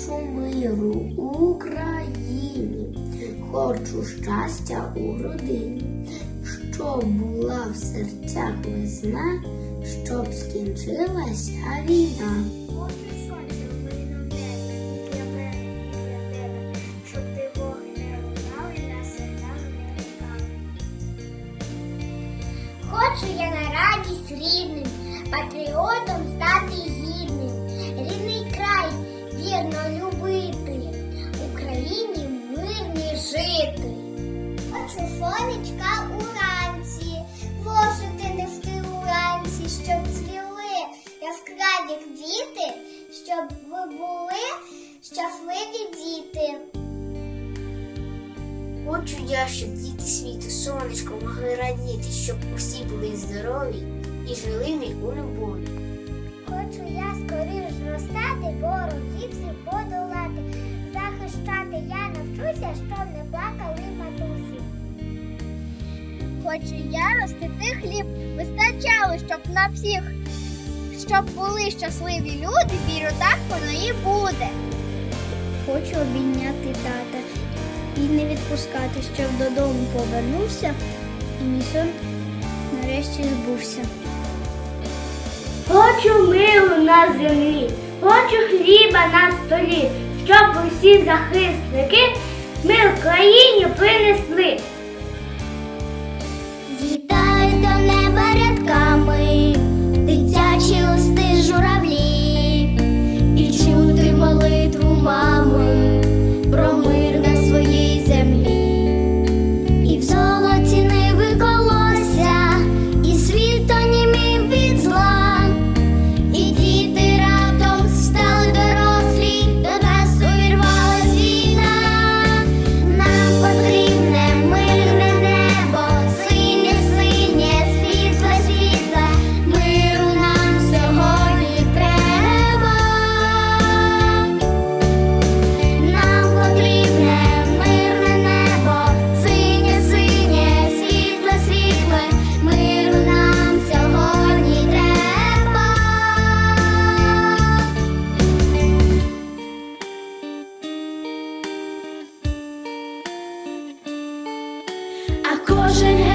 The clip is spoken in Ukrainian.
миру Україні, хочу щастя у родині, щоб була в серцях весна, щоб скінчилася війна. Хочу в. Хочу я на радість рідним, патріотом стати гідним, яскраві квіти, щоб ви були щасливі діти. Хочу я, щоб діти світу сонечко могли радіти, щоб усі були здорові і жили ми у любові. Хочу я скоріш зростати, ворогів всіх подолати, захищати я навчуся, щоб не плакали матусі. Хочу я ростити хліб, вистачало, щоб на всіх, щоб були щасливі люди, вірю, так воно і буде. Хочу обійняти тата і не відпускати, щоб додому повернувся, і мій сон нарешті збувся. Хочу миру на землі, хочу хліба на столі, щоб усі захисники мир країні принесли. 多深